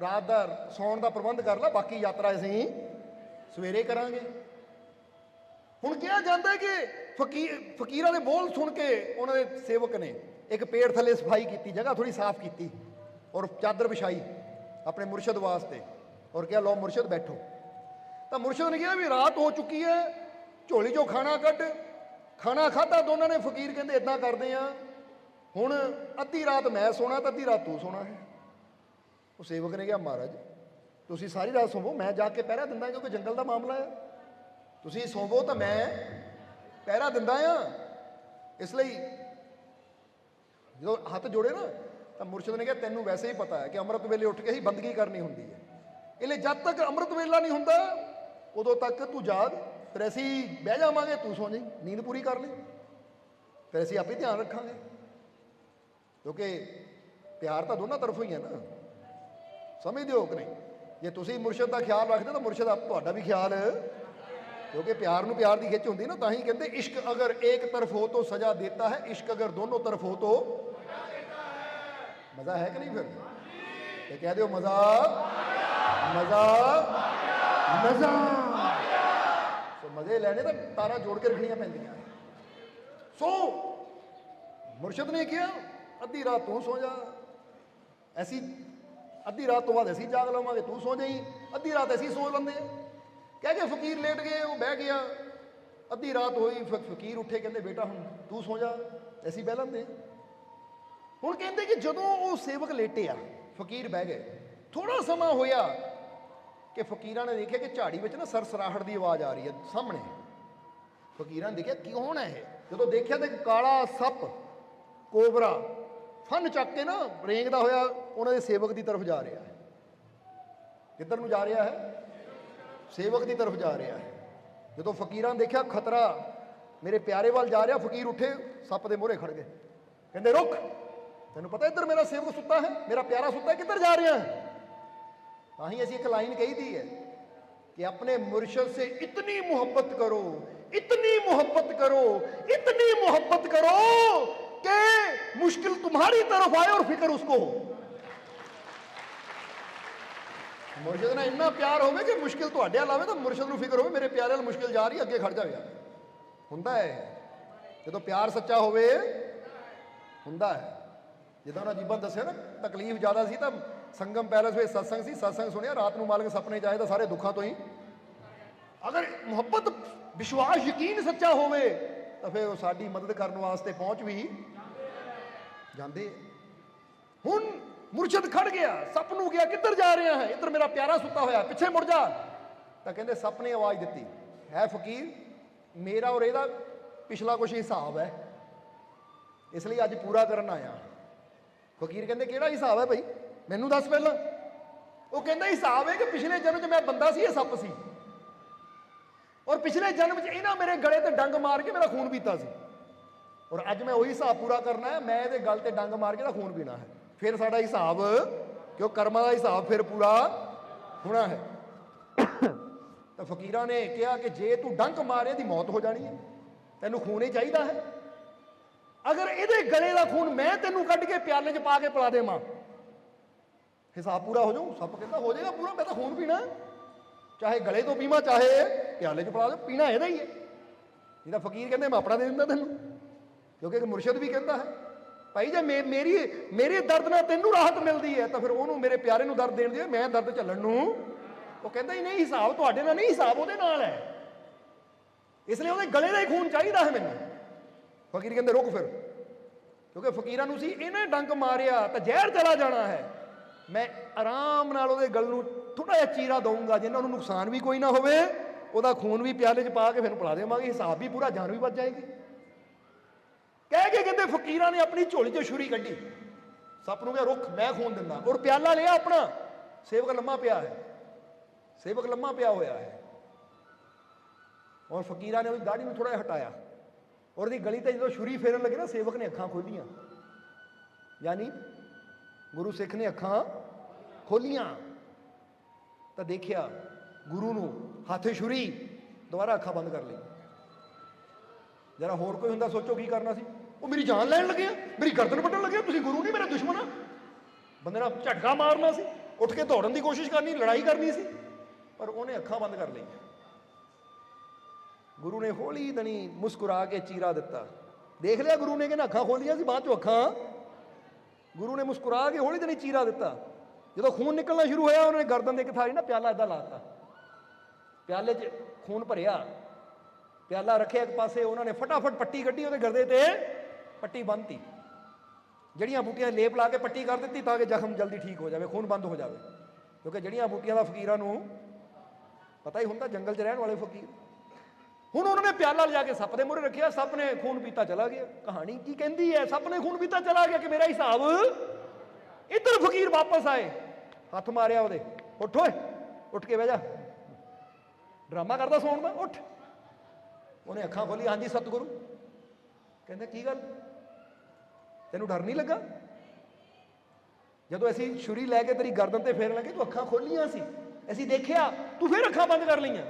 ਰਾਤ ਦਾ ਸੌਣ ਦਾ ਪ੍ਰਬੰਧ ਕਰ ਲੈ, ਬਾਕੀ ਯਾਤਰਾ ਅਸੀਂ ਸਵੇਰੇ ਕਰਾਂਗੇ। ਹੁਣ ਕਿਹਾ ਜਾਂਦਾ ਹੈ ਕਿ ਫਕੀਰ, ਫਕੀਰਾਂ ਦੇ ਬੋਲ ਸੁਣ ਕੇ ਉਹਨਾਂ ਦੇ ਸੇਵਕ ਨੇ ਇੱਕ ਪੇੜ ਥੱਲੇ ਸਫ਼ਾਈ ਕੀਤੀ, ਜਗ੍ਹਾ ਥੋੜੀ ਸਾਫ਼ ਕੀਤੀ ਔਰ ਚਾਦਰ ਵਿਛਾਈ ਆਪਣੇ ਮੁਰਸ਼ਦ ਵਾਸਤੇ ਔਰ ਕਿਹਾ, ਲਓ ਮੁਰਸ਼ਦ ਬੈਠੋ। ਤਾਂ ਮੁਰਸ਼ਦ ਨੇ ਕਿਹਾ ਵੀ ਰਾਤ ਹੋ ਚੁੱਕੀ ਹੈ, ਝੋਲੀ ਚੋਂ ਖਾਣਾ ਕੱਢ, ਖਾਣਾ ਖਾਧਾ ਦੋਨਾਂ ਨੇ, ਫਕੀਰ ਕਹਿੰਦੇ ਇਦਾਂ ਕਰਦੇ ਆ ਹੁਣ ਅੱਧੀ ਰਾਤ ਮੈਂ ਸੋਣਾ ਤਾਂ ਅੱਧੀ ਰਾਤ ਤੂੰ ਸੋਣਾ ਹੈ। ਉਹ ਸੇਵਕ ਨੇ ਕਿਹਾ, ਮਹਾਰਾਜ, ਤੁਸੀਂ ਸਾਰੀ ਰਾਤ ਸੋਵੋ, ਮੈਂ ਜਾ ਕੇ ਪਹਿਰਾ ਦਿੰਦਾ ਕਿਉਂਕਿ ਜੰਗਲ ਦਾ ਮਾਮਲਾ ਹੈ। ਤੁਸੀਂ ਸੋਵੋ ਤਾਂ ਮੈਂ ਪਹਿਰਾ ਦਿੰਦਾ ਆ। ਇਸ ਲਈ ਜਦੋਂ ਹੱਥ ਜੋੜੇ ਨਾ, ਤਾਂ ਮੁਰਸ਼ਿਦ ਨੇ ਕਿਹਾ, ਤੈਨੂੰ ਵੈਸੇ ਹੀ ਪਤਾ ਹੈ ਕਿ ਅੰਮ੍ਰਿਤ ਵੇਲੇ ਉੱਠ ਕੇ ਹੀ ਬੰਦਗੀ ਕਰਨੀ ਹੁੰਦੀ ਹੈ। ਇਹ ਜਦ ਤੱਕ ਅੰਮ੍ਰਿਤ ਵੇਲਾ ਨਹੀਂ ਹੁੰਦਾ, ਉਦੋਂ ਤੱਕ ਤੂੰ ਜਾਗ ਫਿਰ ਅਸੀਂ ਬਹਿ ਜਾਵਾਂਗੇ, ਤੂੰ ਸੌਂ ਜਾਈ ਨੀਂਦ ਪੂਰੀ ਕਰ ਲਈ। ਫਿਰ ਅਸੀਂ ਆਪੇ ਧਿਆਨ ਰੱਖਾਂਗੇ। ਕਿਉਂਕਿ ਪਿਆਰ ਤਾਂ ਦੋਨਾਂ ਤਰਫੋਂ ਹੀ ਹੈ ਨਾ। ਸਮਝਦੇ ਹੋ ਕਿ ਨਹੀਂ? ਜੇ ਤੁਸੀਂ ਮੁਰਸ਼ਿਦ ਦਾ ਖਿਆਲ ਰੱਖਦੇ ਤਾਂ ਮੁਰਸ਼ਿਦ ਆਪ ਤੁਹਾਡਾ ਵੀ ਖਿਆਲ ਕਿਉਂਕਿ ਪਿਆਰ ਨੂੰ ਪਿਆਰ ਦੀ ਖਿੱਚ ਹੁੰਦੀ ਨਾ ਤਾਂ ਹੀ ਕਹਿੰਦੇ ਇਸ਼ਕ ਅਗਰ ਇੱਕ ਤਰਫ ਹੋ ਤਾਂ ਸਜ਼ਾ ਦੇਤਾ ਹੈ ਇਸ਼ਕ ਅਗਰ ਦੋਨੋਂ ਤਰਫ ਹੋ ਤਾਂ ਮਜ਼ਾ ਹੈ ਕਿ ਨਹੀਂ ਫਿਰ ਤੇ ਕਹਿ ਦਿਓ ਮਜ਼ਾ ਮਜ਼ਾ ਮਜ਼ਾ ਸੋ ਮਜ਼ੇ ਲੈਣੇ ਤਾਂ ਤਾਰਾ ਜੋੜ ਕੇ ਰੱਖਣੀਆਂ ਪੈਂਦੀਆਂ ਸੋ ਮੁਰਸ਼ਦ ਨੇ ਕਿਹਾ ਅੱਧੀ ਰਾਤ ਤੂੰ ਸੋ ਜਾ ਐਸੀ ਅੱਧੀ ਰਾਤ ਤੋਂ ਬਾਅਦ ਅਸੀਂ ਜਾਗ ਲਵਾਂਗੇ ਤੂੰ ਸੋ ਜਾਈ ਅੱਧੀ ਰਾਤ ਅਸੀਂ ਸੋ ਲੰਦੇ ਆ ਕਹਿ ਕੇ ਫਕੀਰ ਲੇਟ ਗਏ, ਉਹ ਬਹਿ ਗਿਆ। ਅੱਧੀ ਰਾਤ ਹੋਈ ਫਕੀਰ ਉੱਠੇ, ਕਹਿੰਦੇ, ਬੇਟਾ, ਹੁਣ ਤੂੰ ਸੋ ਜਾ, ਅਸੀਂ ਬਹਿ ਲੈਂਦੇ ਹੁਣ ਕਹਿੰਦੇ ਕਿ ਜਦੋਂ ਉਹ ਸੇਵਕ ਲੇਟਿਆ ਫਕੀਰ ਬਹਿ ਗਏ। ਥੋੜਾ ਸਮਾਂ ਹੋਇਆ ਕਿ ਫਕੀਰਾਂ ਨੇ ਦੇਖਿਆ ਕਿ ਝਾੜੀ ਵਿੱਚ ਨਾ ਸਰਸਰਾਹਟ ਦੀ ਆਵਾਜ਼ ਆ ਰਹੀ ਹੈ ਸਾਹਮਣੇ। ਫਕੀਰਾਂ ਨੇ ਦੇਖਿਆ ਕੌਣ ਹੈ ਇਹ? ਜਦੋਂ ਦੇਖਿਆ ਤਾਂ ਕਾਲਾ ਸੱਪ, ਕੋਬਰਾ, ਫਨ ਚੱਕ ਕੇ ਨਾ ਰੇਂਗਦਾ ਹੋਇਆ ਉਹਨਾਂ ਦੇ ਸੇਵਕ ਦੀ ਤਰਫ ਜਾ ਰਿਹਾ ਹੈ। ਕਿੱਧਰ ਨੂੰ ਜਾ ਰਿਹਾ ਹੈ? ਸੇਵਕ ਦੀ ਤਰਫ ਜਾ ਰਿਹਾ ਹੈ ਜਦੋਂ ਫਕੀਰਾਂ ਨੇ ਦੇਖਿਆ ਖਤਰਾ ਮੇਰੇ ਪਿਆਰੇ ਵੱਲ ਜਾ ਰਿਹਾ ਫਕੀਰ ਉੱਠੇ ਸੱਪ ਦੇ ਮੂਹਰੇ ਖੜ ਗਏ ਕਹਿੰਦੇ ਰੁਕ ਤੈਨੂੰ ਪਤਾ ਇੱਧਰ ਮੇਰਾ ਸੇਵਕ ਸੁੱਤਾ ਹੈ ਮੇਰਾ ਪਿਆਰਾ ਸੁੱਤਾ ਹੈ ਕਿੱਧਰ ਜਾ ਰਿਹਾ ਹੈ ਤਾਂ ਹੀ ਅਸੀਂ ਇੱਕ ਲਾਈਨ ਕਹੀ ਦੀ ਹੈ कि अपने मुर्शद से इतनी मोहब्बत करो इतनी मोहब्बत करो इतनी मोहब्बत करो कि मुश्किल तुम्हारी तरफ आए और फिक्र उसको हो ਮੁਰਸ਼ਿਦ ਨਾਲ ਇੰਨਾ ਪਿਆਰ ਹੋਵੇ ਕਿ ਮੁਸ਼ਕਿਲ ਤੁਹਾਡੇ ਵੱਲ ਆਵੇ ਤਾਂ ਮੁਰਸ਼ਿਦ ਨੂੰ ਫਿਕਰ ਹੋਵੇ ਮੇਰੇ ਪਿਆਰੇ ਨਾਲ ਮੁਸ਼ਕਿਲ ਜਾ ਰਹੀ ਹੈ, ਅੱਗੇ ਖੜ ਜਾਵੇ ਹੁੰਦਾ ਹੈ ਜਦੋਂ ਪਿਆਰ ਸੱਚਾ ਹੋਵੇ ਹੁੰਦਾ ਹੈ। ਜਿੱਦਾਂ ਉਹਨਾਂ ਜੀਬਨ ਦੱਸਿਆ ਨਾ ਤਕਲੀਫ ਜ਼ਿਆਦਾ ਸੀ ਤਾਂ ਸੰਗਮ ਪੈਲਸ ਵਿੱਚ ਸਤਸੰਗ ਸੀ ਸਤਸੰਗ ਸੁਣਿਆ ਰਾਤ ਨੂੰ ਮਾਲਕ ਸੁਪਨੇ ਚਾਹੇ ਤਾਂ ਸਾਰੇ ਦੁੱਖਾਂ ਤੋਂ ਹੀ। ਅਗਰ ਮੁਹੱਬਤ ਵਿਸ਼ਵਾਸ ਯਕੀਨ ਸੱਚਾ ਹੋਵੇ ਤਾਂ ਫਿਰ ਉਹ ਸਾਡੀ ਮਦਦ ਕਰਨ ਵਾਸਤੇ ਪਹੁੰਚ ਵੀ ਜਾਂਦੇ। ਹੁਣ ਮੁਰਸ਼ਦ ਖੜ ਗਿਆ, ਸੱਪ ਨੂੰ ਗਿਆ, ਕਿੱਧਰ ਜਾ ਰਿਹਾ ਹੈ? ਇੱਧਰ ਮੇਰਾ ਪਿਆਰਾ ਸੁੱਤਾ ਹੋਇਆ, ਪਿੱਛੇ ਮੁੜ ਜਾ। ਤਾਂ ਕਹਿੰਦੇ, ਸੱਪ ਨੇ ਆਵਾਜ਼ ਦਿੱਤੀ, ਹੈ ਫਕੀਰ, ਮੇਰਾ ਔਰ ਇਹਦਾ ਪਿਛਲਾ ਕੁਝ ਹਿਸਾਬ ਹੈ। ਇਸ ਲਈ ਅੱਜ ਪੂਰਾ ਕਰਨ ਆਇਆ। ਫਕੀਰ ਕਹਿੰਦੇ, ਕਿਹੜਾ ਹਿਸਾਬ ਹੈ ਭਾਈ? ਮੈਨੂੰ ਦੱਸ ਪਹਿਲਾਂ। ਉਹ ਕਹਿੰਦਾ, ਹਿਸਾਬ ਹੈ ਕਿ ਪਿਛਲੇ ਜਨਮ 'ਚ ਮੈਂ ਬੰਦਾ ਸੀ, ਇਹ ਸੱਪ ਸੀ। ਔਰ ਪਿਛਲੇ ਜਨਮ 'ਚ ਇਹਨਾਂ ਮੇਰੇ ਗਲੇ ਤੇ ਡੰਗ ਮਾਰ ਕੇ ਮੇਰਾ ਖੂਨ ਪੀਤਾ ਸੀ। ਔਰ ਅੱਜ ਮੈਂ ਉਹੀ ਹਿਸਾਬ ਪੂਰਾ ਕਰਨਾ ਹੈ, ਮੈਂ ਇਹਦੇ ਗਲ ਤੇ ਡੰਗ ਮਾਰ ਕੇ ਦਾ ਖੂਨ ਪੀਣਾ ਹੈ। ਫਿਰ ਸਾਡਾ ਹਿਸਾਬ, ਕਿਉਂ ਕਰਮਾਂ ਦਾ ਹਿਸਾਬ ਫਿਰ ਪੂਰਾ ਹੋਣਾ ਹੈ। ਤਾਂ ਫਕੀਰਾਂ ਨੇ ਕਿਹਾ ਕਿ ਜੇ ਤੂੰ ਡੰਕ ਮਾਰੇ ਦੀ ਮੌਤ ਹੋ ਜਾਣੀ ਹੈ, ਤੈਨੂੰ ਖੂਨ ਹੀ ਚਾਹੀਦਾ ਹੈ। ਅਗਰ ਇਹਦੇ ਗਲੇ ਦਾ ਖੂਨ ਮੈਂ ਤੈਨੂੰ ਕੱਢ ਕੇ ਪਿਆਲੇ 'ਚ ਪਾ ਕੇ ਪਿਲਾ ਦੇਵਾਂ, ਹਿਸਾਬ ਪੂਰਾ ਹੋ ਜਾਊ। ਸਭ ਕਹਿੰਦਾ, ਹੋ ਜਾਏਗਾ ਪੂਰਾ, ਮੈਂ ਤਾਂ ਖੂਨ ਪੀਣਾ ਚਾਹੇ ਗਲੇ ਤੋਂ ਪੀਵਾਂ, ਚਾਹੇ ਪਿਆਲੇ 'ਚ ਪਿਲਾ ਦੇ ਪੀਣਾ ਇਹਦਾ ਹੀ ਹੈ। ਇਹਦਾ ਫਕੀਰ ਕਹਿੰਦੇ, ਮੈਂ ਆਪਣਾ ਦੇ ਦਿੰਦਾ ਤੈਨੂੰ। ਕਿਉਂਕਿ ਇੱਕ ਮੁਰਸ਼ਿਦ ਵੀ ਕਹਿੰਦਾ ਹੈ। ਭਾਈ ਜੇ ਮੇ- ਮੇਰੀ, ਮੇਰੇ ਦਰਦ ਨਾਲ ਤੈਨੂੰ ਰਾਹਤ ਮਿਲਦੀ ਹੈ, ਤਾਂ ਫਿਰ ਉਹਨੂੰ ਮੇਰੇ ਪਿਆਰੇ ਨੂੰ ਦਰਦ ਦੇਣ ਦੇ ਮੈਂ ਦਰਦ ਝੱਲਣ ਨੂੰ। ਉਹ ਕਹਿੰਦਾ ਹੀ ਨਹੀਂ, ਹਿਸਾਬ ਤੁਹਾਡੇ ਨਾਲ ਨਹੀਂ, ਹਿਸਾਬ ਉਹਦੇ ਨਾਲ ਹੈ। ਇਸ ਲਈ ਉਹਦੇ ਗਲੇ ਦਾ ਹੀ ਖੂਨ ਚਾਹੀਦਾ ਹੈ ਮੈਨੂੰ। ਫਕੀਰ ਕਹਿੰਦੇ, ਰੁਕ ਫਿਰ। ਕਿਉਂਕਿ ਫਕੀਰਾਂ ਨੂੰ ਸੀ, ਇਹਨੇ ਡੰਗ ਮਾਰਿਆ, ਤਾਂ ਜ਼ਹਿਰ ਚਲਾ ਜਾਣਾ ਹੈ। ਮੈਂ ਆਰਾਮ ਨਾਲ ਉਹਦੇ ਗਲ ਨੂੰ ਥੋੜਾ ਜਿਹਾ ਚੀਰਾ ਦਊਂਗਾ, ਜਿੰਨਾਂ ਨੂੰ ਨੁਕਸਾਨ ਵੀ ਕੋਈ ਨਾ ਹੋਵੇ, ਉਹਦਾ ਖੂਨ ਵੀ ਪਿਆਲੇ 'ਚ ਪਾ ਕੇ ਫਿਰ ਪਿਲਾ ਦੇਵਾਂਗੇ, ਹਿਸਾਬ ਵੀ ਪੂਰਾ, ਜਾਨ ਵੀ ਬਚ ਜਾਏਗੀ। ਕਹਿ ਕੇ ਕਹਿੰਦੇ ਫਕੀਰਾਂ ਨੇ ਆਪਣੀ ਝੋਲੀ 'ਚੋਂ ਛੁਰੀ ਕੱਢੀ। ਸੱਪ ਨੂੰ ਕਿਹਾ, ਰੁੱਖ, ਮੈਂ ਖੂਨ ਦਿੰਦਾ। ਔਰ ਪਿਆਲਾ ਲਿਆ ਆਪਣਾ। ਸੇਵਕ ਲੰਮਾ ਪਿਆ ਹੈ। ਸੇਵਕ ਲੰਮਾ ਪਿਆ ਹੋਇਆ ਹੈ। ਔਰ ਫਕੀਰਾਂ ਨੇ ਉਹਦੀ ਦਾੜੀ ਨੂੰ ਥੋੜਾ ਜਿਹਾ ਹਟਾਇਆ। ਔਰ ਉਹਦੀ ਗਲੀ ਤੇ ਜਦੋਂ ਛੁਰੀ ਫੇਰਨ ਲੱਗੇ ਨਾ, ਸੇਵਕ ਨੇ ਅੱਖਾਂ ਖੋਲੀਆਂ। ਯਾਨੀ ਗੁਰੂ ਸਿੱਖ ਨੇ ਅੱਖਾਂ ਖੋਲੀਆਂ। ਤਾਂ ਦੇਖਿਆ ਗੁਰੂ ਨੂੰ ਹੱਥ ਛੁਰੀ, ਦੁਬਾਰਾ ਅੱਖਾਂ ਬੰਦ ਕਰ ਲਈਆਂ ਜਰਾ ਹੋਰ ਕੋਈ ਹੁੰਦਾ, ਸੋਚੋ ਕੀ ਕਰਨਾ ਸੀ? ਉਹ ਮੇਰੀ ਜਾਨ ਲੈਣ ਲੱਗਿਆ ਮੇਰੀ ਗਰਦਨ ਵੱਢਣ ਲੱਗਿਆ ਤੁਸੀਂ ਗੁਰੂ ਨਹੀਂ, ਮੇਰਾ ਦੁਸ਼ਮਣ ਆ। ਬੰਦੇ ਨਾਲ ਝਟਕਾ ਮਾਰਨਾ ਸੀ। ਉੱਠ ਕੇ ਦੌੜਨ ਦੀ ਕੋਸ਼ਿਸ਼ ਕਰਨੀ, ਲੜਾਈ ਕਰਨੀ ਸੀ। ਪਰ ਉਹਨੇ ਅੱਖਾਂ ਬੰਦ ਕਰ ਲਈਆਂ। ਗੁਰੂ ਨੇ ਹੌਲੀ ਦਣੀ ਮੁਸਕਰਾ ਕੇ ਚੀਰਾ ਦਿੱਤਾ। ਦੇਖ ਲਿਆ ਗੁਰੂ ਨੇ ਕਿ ਅੱਖਾਂ ਖੋਲੀਆਂ ਸੀ, ਬਾਅਦ ਚੋਂ ਅੱਖਾਂ। ਗੁਰੂ ਨੇ ਮੁਸਕਰਾ ਕੇ ਹੌਲੀ ਦਣੀ ਚੀਰਾ ਦਿੱਤਾ। ਜਦੋਂ ਖੂਨ ਨਿਕਲਣਾ ਸ਼ੁਰੂ ਹੋਇਆ, ਉਹਨੇ ਗਰਦਨ ਦੇ ਇੱਕ ਥਾਲੀ ਨਾ ਪਿਆਲਾ ਇਦਾਂ ਲਾਤਾ ਪਿਆਲੇ 'ਚ ਖੂਨ ਭਰਿਆ। ਪਿਆਲਾ ਰੱਖਿਆ ਇੱਕ ਪਾਸੇ, ਉਹਨਾਂ ਨੇ ਫਟਾਫਟ ਪੱਟੀ ਕੱਢੀ, ਉਹਦੇ ਗਰਦੇ ਤੇ ਪੱਟੀ ਬੰਨਤੀ। ਜਿਹੜੀਆਂ ਬੂਟੀਆਂ ਲੇਪ ਲਾ ਕੇ ਪੱਟੀ ਕਰ ਦਿੱਤੀ ਤਾਂ ਕਿ ਜ਼ਖਮ ਜਲਦੀ ਠੀਕ ਹੋ ਜਾਵੇ, ਖੂਨ ਬੰਦ ਹੋ ਜਾਵੇ। ਕਿਉਂਕਿ ਜਿਹੜੀਆਂ ਬੂਟੀਆਂ ਦਾ ਫਕੀਰਾਂ ਨੂੰ ਪਤਾ ਹੀ ਹੁੰਦਾ, ਜੰਗਲ 'ਚ ਰਹਿਣ ਵਾਲੇ ਫਕੀਰ। ਹੁਣ ਉਹਨਾਂ ਨੇ ਪਿਆਲਾ ਲਿਜਾ ਕੇ ਸੱਪ ਦੇ ਮੂਹਰੇ ਰੱਖਿਆ, ਸੱਪ ਨੇ ਖੂਨ ਪੀਤਾ ਚਲਾ ਗਿਆ। ਕਹਾਣੀ ਕੀ ਕਹਿੰਦੀ ਹੈ? ਸੱਪ ਨੇ ਖੂਨ ਪੀਤਾ ਚਲਾ ਗਿਆ ਕਿ ਮੇਰਾ ਹਿਸਾਬ ਇੱਧਰ ਫਕੀਰ ਵਾਪਸ ਆਏ। ਹੱਥ ਮਾਰਿਆ ਉਹਦੇ। ਉੱਠ ਓਏ, ਉੱਠ ਕੇ ਬਹਿ ਜਾ। ਡਰਾਮਾ ਕਰਦਾ ਸੌਣ ਦਾ, ਉੱਠ। ਉਹਨੇ ਅੱਖਾਂ ਖੋਲੀ ਹਾਂਜੀ ਸਤਿਗੁਰੂ। ਕਹਿੰਦੇ, ਕੀ ਗੱਲ? ਤੈਨੂੰ ਡਰ ਨਹੀਂ ਲੱਗਾ? ਜਦੋਂ ਅਸੀਂ ਛੁਰੀ ਲੈ ਕੇ ਤੇਰੀ ਗਰਦਨ ਤੇ ਫੇਰਨ ਲੱਗੇ, ਤੂੰ ਅੱਖਾਂ ਖੋਲੀਆਂ ਸੀ। ਅਸੀਂ ਦੇਖਿਆ, ਤੂੰ ਫੇਰ ਅੱਖਾਂ ਬੰਦ ਕਰ ਲਈਆਂ।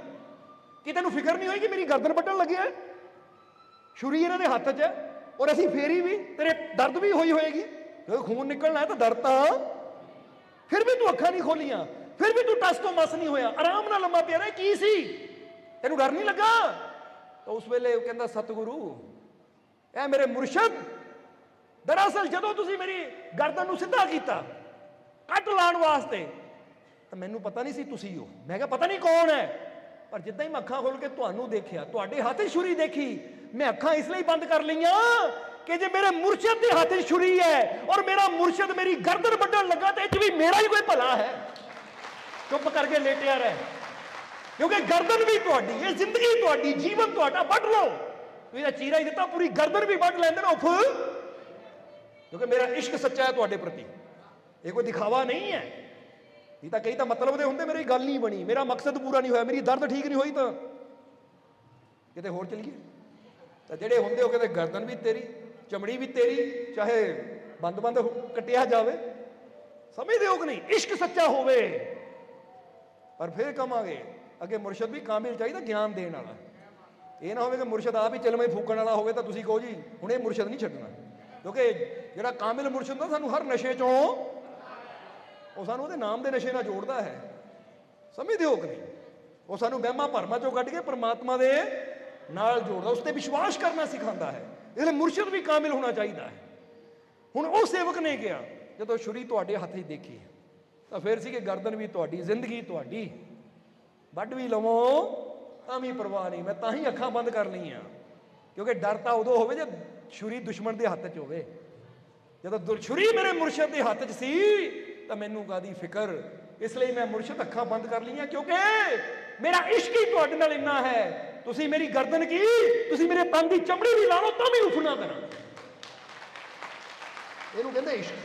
ਕਿ ਤੈਨੂੰ ਫਿਕਰ ਨਹੀਂ ਹੋਈ ਕਿ ਮੇਰੀ ਗਰਦਨ ਵੱਢਣ ਲੱਗਿਆ ਛੁਰੀ ਇਹਨਾਂ ਦੇ ਹੱਥ 'ਚ ਹੈ ਔਰ ਅਸੀਂ ਫੇਰੀ ਵੀ ਤੇਰੇ ਦਰਦ ਵੀ ਹੋਈ ਹੋਏਗੀ। ਜਦੋਂ ਖੂਨ ਨਿਕਲਣਾ ਹੈ ਤਾਂ ਦਰਦ ਤਾਂ। ਫਿਰ ਵੀ ਤੂੰ ਅੱਖਾਂ ਨਹੀਂ ਖੋਲੀਆਂ। ਫਿਰ ਵੀ ਤੂੰ ਟਸ ਤੋਂ ਮਸ ਨਹੀਂ ਹੋਇਆ। ਆਰਾਮ ਨਾਲ ਲੰਮਾ ਪਿਆ ਰਿਹਾ, ਕੀ ਸੀ? ਤੈਨੂੰ ਡਰ ਨਹੀਂ ਲੱਗਾ? ਤਾਂ ਉਸ ਵੇਲੇ ਉਹ ਕਹਿੰਦਾ, ਸਤਿਗੁਰੂ, ਇਹ ਮੇਰੇ ਮੁਰਸ਼ਦ, ਦਰਅਸਲ ਜਦੋਂ ਤੁਸੀਂ ਮੇਰੀ ਗਰਦਨ ਨੂੰ ਸਿੱਧਾ ਕੀਤਾ, ਕੱਟ ਲਾਉਣ ਵਾਸਤੇ, ਤਾਂ ਮੈਨੂੰ ਪਤਾ ਨਹੀਂ ਸੀ ਤੁਸੀਂ ਹੋ। ਮੈਂ ਕਿਹਾ, ਪਤਾ ਨਹੀਂ ਕੌਣ ਹੈ? ਪਰ ਜਿੱਦਾਂ ਹੀ ਮੈਂ ਅੱਖਾਂ ਖੋਲ ਕੇ ਤੁਹਾਨੂੰ ਦੇਖਿਆ, ਤੁਹਾਡੇ ਹੱਥ 'ਚ ਛੁਰੀ ਦੇਖੀ, ਮੈਂ ਅੱਖਾਂ ਇਸ ਲਈ ਬੰਦ ਕਰ ਲਈਆਂ ਕਿ ਜੇ ਮੇਰੇ ਮੁਰਸ਼ਦ ਦੇ ਹੱਥ 'ਚ ਛੁਰੀ ਹੈ ਔਰ ਮੇਰਾ ਮੁਰਸ਼ਦ ਮੇਰੀ ਗਰਦਨ ਵੱਢਣ ਲੱਗਾ, ਤੇ ਇਹ 'ਚ ਵੀ ਮੇਰਾ ਹੀ ਕੋਈ ਭਲਾ ਹੈ? ਚੁੱਪ ਕਰਕੇ ਲੇਟਿਆ ਰਹਿ। ਕਿਉਂਕਿ ਗਰਦਨ ਵੀ ਤੁਹਾਡੀ, ਇਹ ਜ਼ਿੰਦਗੀ ਤੁਹਾਡੀ, ਜੀਵਨ ਤੁਹਾਡਾ, ਵੱਢ ਲਓ। ਤੁਸੀਂ ਚੀਰਾ ਹੀ ਦਿੱਤਾ, ਪੂਰੀ ਗਰਦਨ ਵੀ ਵੱਢ ਲੈਂਦੇ ਨਾ, ਉਫ। ਕਿਉਂਕਿ ਮੇਰਾ ਇਸ਼ਕ ਸੱਚਾ ਹੈ ਤੁਹਾਡੇ ਪ੍ਰਤੀ। ਇਹ ਕੋਈ ਦਿਖਾਵਾ ਨਹੀਂ ਹੈ। ਇਹ ਤਾਂ ਕਈ ਤਾਂ ਮਤਲਬ ਦੇ ਹੁੰਦੇ, ਮੇਰੀ ਗੱਲ ਨਹੀਂ ਬਣੀ। ਮੇਰਾ ਮਕਸਦ ਪੂਰਾ ਨਹੀਂ ਹੋਇਆ, ਮੇਰੀ ਦਰਦ ਠੀਕ ਨਹੀਂ ਹੋਈ ਤਾਂ। ਕਿਤੇ ਹੋਰ ਚਲੀਏ? ਤਾਂ ਜਿਹੜੇ ਹੁੰਦੇ ਉਹ ਕਹਿੰਦੇ, ਗਰਦਨ ਵੀ ਤੇਰੀ, ਚਮੜੀ ਵੀ ਤੇਰੀ, ਚਾਹੇ ਬੰਦ-ਬੰਦ ਕੱਟਿਆ ਜਾਵੇ। ਸਮਝਦੇ ਹੋ ਕਿ ਨਹੀਂ? ਇਸ਼ਕ ਸੱਚਾ ਹੋਵੇ। ਪਰ ਫਿਰ ਕਮਾਂਗੇ ਅੱਗੇ ਮੁਰਸ਼ਦ ਵੀ ਕਾਮਿਲ ਚਾਹੀਦਾ ਗਿਆਨ ਦੇਣ ਵਾਲਾ। ਇਹ ਨਾ ਹੋਵੇ ਕਿ ਮੁਰਸ਼ਦ ਆਪ ਹੀ ਚਲਵੇਂ ਫੂਕਣ ਵਾਲਾ ਹੋਵੇ ਤਾਂ ਤੁਸੀਂ ਕਹੋ ਜੀ, ਹੁਣ ਇਹ ਮੁਰਸ਼ਦ ਨਹੀਂ ਛੱਡਣਾ। ਕਿਉਂਕਿ ਜਿਹੜਾ ਕਾਮਿਲ ਮੁਰਸ਼ਦ ਹੁੰਦਾ, ਸਾਨੂੰ ਹਰ ਨਸ਼ੇ ਚੋਂ ਉਹ ਸਾਨੂੰ ਉਹਦੇ ਨਾਮ ਦੇ ਨਸ਼ੇ ਨਾਲ ਜੋੜਦਾ ਹੈ। ਸਮਝਦੇ ਹੋ ਕਿ ਨਹੀਂ? ਉਹ ਸਾਨੂੰ ਵਹਿਮਾਂ ਭਰਮਾਂ ਚੋਂ ਕੱਢ ਕੇ ਪਰਮਾਤਮਾ ਦੇ ਨਾਲ ਜੋੜਦਾ, ਉਸ ਤੇ ਵਿਸ਼ਵਾਸ ਕਰਨਾ ਸਿਖਾਉਂਦਾ ਹੈ। ਇਸ ਲਈ ਮੁਰਸ਼ਿਦ ਵੀ ਕਾਮਿਲ ਹੋਣਾ ਚਾਹੀਦਾ ਹੈ। ਹੁਣ ਉਹ ਸੇਵਕ ਨੇ ਕਿਹਾ, ਜਦੋਂ ਛੁਰੀ ਤੁਹਾਡੇ ਹੱਥ 'ਚ ਦੇਖੀ, ਤਾਂ ਫਿਰ ਸੀ ਕਿ ਗਰਦਨ ਵੀ ਤੁਹਾਡੀ, ਜ਼ਿੰਦਗੀ ਤੁਹਾਡੀ। ਵੱਢ ਵੀ ਲਵੋ, ਤਾਂ ਵੀ ਪਰਵਾਹ ਨਹੀਂ, ਮੈਂ ਤਾਂ ਹੀ ਅੱਖਾਂ ਬੰਦ ਕਰ ਲਈਆਂ ਕਿਉਂਕਿ ਡਰ ਤਾਂ ਉਦੋਂ ਹੋਵੇ ਜੇ ਛੁਰੀ ਦੁਸ਼ਮਣ ਦੇ ਹੱਥ 'ਚ ਹੋਵੇ। ਜਦੋਂ ਦੁਰ- ਛੁਰੀ ਮੇਰੇ ਮੁਰਸ਼ਿਦ ਦੇ ਹੱਥ 'ਚ ਸੀ, ਤਾਂ ਮੈਨੂੰ ਕਾਦੀ ਫਿਕਰ? ਇਸ ਲਈ ਮੈਂ ਮੁਰਸ਼ਿਦ ਅੱਖਾਂ ਬੰਦ ਕਰ ਲਈਆਂ, ਕਿਉਂਕਿ ਮੇਰਾ ਇਸ਼ਕ ਹੀ ਤੁਹਾਡੇ ਨਾਲ ਇੰਨਾ ਹੈ। ਤੁਸੀਂ ਮੇਰੀ ਗਰਦਨ ਕੀ? ਤੁਸੀਂ ਮੇਰੇ ਤਨ ਦੀ ਚਮੜੀ ਵੀ ਲਾ ਲਓ, ਤਾਂ ਵੀ ਉਫ ਨਾ ਕਰਾਂ। ਇਹਨੂੰ ਕਹਿੰਦੇ ਇਸ਼ਕ।